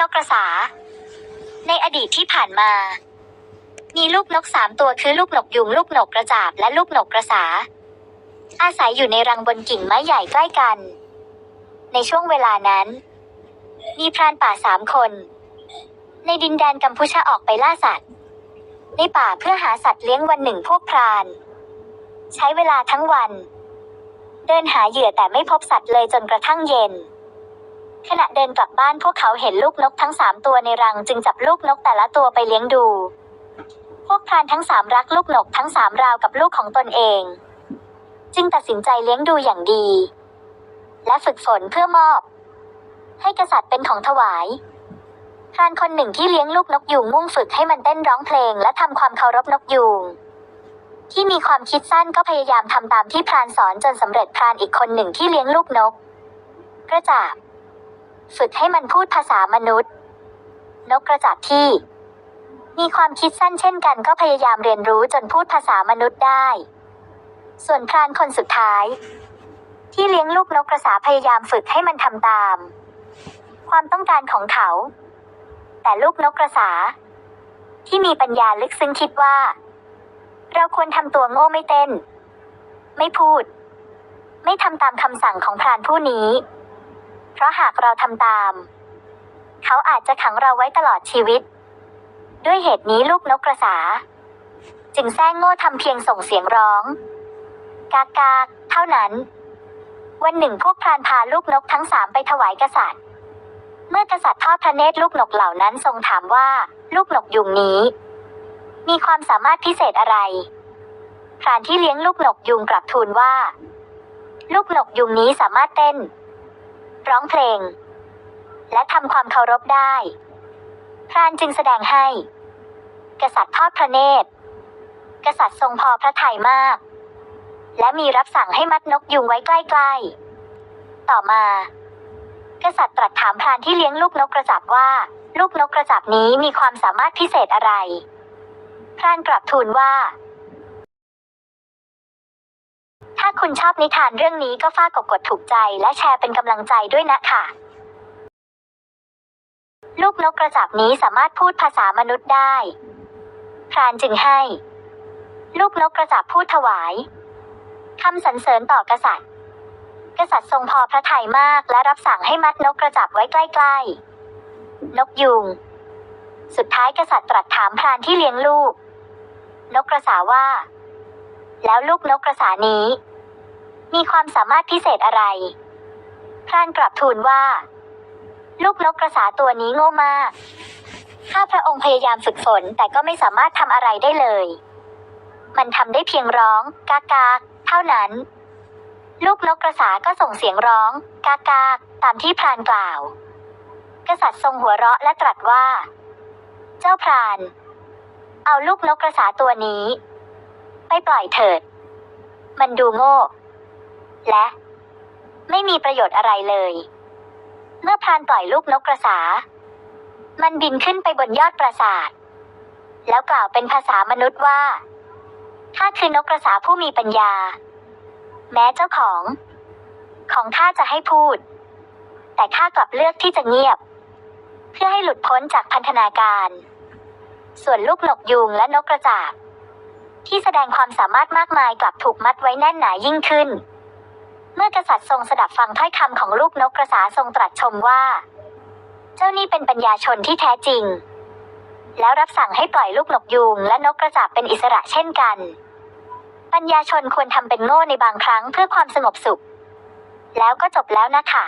นกกระสา ในอดีตที่ผ่านมา มีลูกนกสามตัวคือลูกนกยุงลูกนกกระจาบและลูกนกกระสา อาศัยอยู่ในรังบนกิ่งไม้ใหญ่ใกล้กัน ในช่วงเวลานั้น มีพรานป่าสามคน ในดินแดนกัมพูชาออกไปล่าสัตว์ ในป่าเพื่อหาสัตว์เลี้ยงวันหนึ่งพวกพราน ใช้เวลาทั้งวัน เดินหาเหยื่อแต่ไม่พบสัตว์เลยจนกระทั่งเย็น ขณะเดินกลับบ้านพวกเขาเห็นลูกนกทั้งสามตัวในรังจึงจับลูกนกแต่ละตัวไปเลี้ยงดู พวกพรานทั้งสามรักลูกนกทั้งสามราวกับลูกของตนเอง จึงตัดสินใจเลี้ยงดูอย่างดี และฝึกฝนเพื่อมอบ ให้กษัตริย์เป็นของถวายพรานคนหนึ่งที่เลี้ยงลูกนกยูงมุ่งฝึกให้มันเต้นร้องเพลงและทำความเคารพนกยูงที่มีความคิดสั้นก็พยายามทำตามที่พรานสอนจนสำเร็จพรานอีกคนหนึ่งที่เลี้ยงลูกนก กระจาบ ฝึกให้มันพูดภาษามนุษย์ นกกระจาบที่ มีความคิดสั้นเช่นกันก็พยายามเรียนรู้จนพูดภาษามนุษย์ได้ ส่วนพรานคนสุดท้าย ที่เลี้ยงลูกนกกระสาพยายามฝึกให้มันทำตาม ความต้องการของเขา แต่ลูกนกกระสา ที่มีปัญญาลึกซึ้งคิดว่า เราควรทำตัวโง่ไม่เต้น ไม่พูด ไม่ทำตามคำสั่งของพรานผู้นี้ เพราะหากเราทำตาม เขาอาจจะขังเราไว้ตลอดชีวิต ด้วยเหตุนี้ลูกนกกระสา จึงแซงโง่ทำเพียงส่งเสียงร้อง กากาเท่านั้น วันหนึ่งพวกพรานพาลูกนกทั้งสามไปถวายกษัตริย์ เมื่อกษัตริย์ทอดพระเนตรลูกนกเหล่านั้นทรงถามว่า ลูกนกยุงนี้ มีความสามารถพิเศษอะไรพรานที่เลี้ยงลูกนกยุงกลับทูลว่า ลูกนกยุงนี้สามารถเต้น ร้องเพลง และทำความเคารพได้ พรานจึงแสดงให้ กษัตริย์ทอดพระเนตร กษัตริย์ทรงพอพระทัยมาก และมีรับสั่งให้มัดนกยุงไว้ใกล้ๆ ต่อมา กษัตริย์ตรัสถามพรานที่เลี้ยงลูกนกกระจับว่า ลูกนกกระจับนี้มีความสามารถพิเศษอะไร พรานกลับทูลว่า คุณชอบนิทานเรื่องนี้ก็ฝากกดกดถูกใจและแชร์เป็นกำลังใจด้วยนะค่ะลูกนกกระจับนี้สามารถพูดภาษามนุษย์ได้ พรานจึงให้ ลูกนกกระจับพูดถวายคำสรรเสริญต่อกษัตริย์ กษัตริย์ทรงพอพระทัยมากและรับสั่งให้มัดนกกระจับไว้ใกล้ๆ นกยูงสุดท้ายกษัตริย์ตรัสถามพรานที่เลี้ยงลูก นกกระสาว่า แล้วลูกนกกระสานี้ มีความสามารถพิเศษอะไร พรานกลับทูลว่า ลูกนกกระสาตัวนี้โง่มาก ข้าพระองค์พยายามฝึกฝนแต่ก็ไม่สามารถทำอะไรได้เลย มันทำได้เพียงร้องกากาเท่านั้น ลูกนกกระสาก็ส่งเสียงร้อง กากาตามที่พรานกล่าว กษัตริย์ทรงหัวเราะและตรัสว่า เจ้าพราน เอาลูกนกกระสาตัวนี้ ไปปล่อยเถิด มันดูโง่ และ ไม่มีประโยชน์อะไรเลย เมื่อพรานปล่อยลูกนกกระสา มันบินขึ้นไปบนยอดปราสาท แล้วกล่าวเป็นภาษามนุษย์ว่าข้าคือนกกระสาผู้มีปัญญา แม้เจ้าของ ของข้าจะให้พูด แต่ข้ากลับเลือกที่จะเงียบ เพื่อให้หลุดพ้นจากพันธนาการ ส่วนลูกนกยูงและนกกระจาบที่แสดงความสามารถมากมายกลับถูกมัดไว้แน่นหนายิ่งขึ้น เมื่อกษัตริย์ทรงสดับฟังถ้อยคำของลูกนกกระสาทรงตรัสชมว่า เจ้านี่เป็นปัญญาชนที่แท้จริง แล้วรับสั่งให้ปล่อยลูกนกยูงและนกกระจาบเป็นอิสระเช่นกัน ปัญญาชนควรทำเป็นโง่ในบางครั้งเพื่อความสงบสุข แล้วก็จบแล้วนะคะ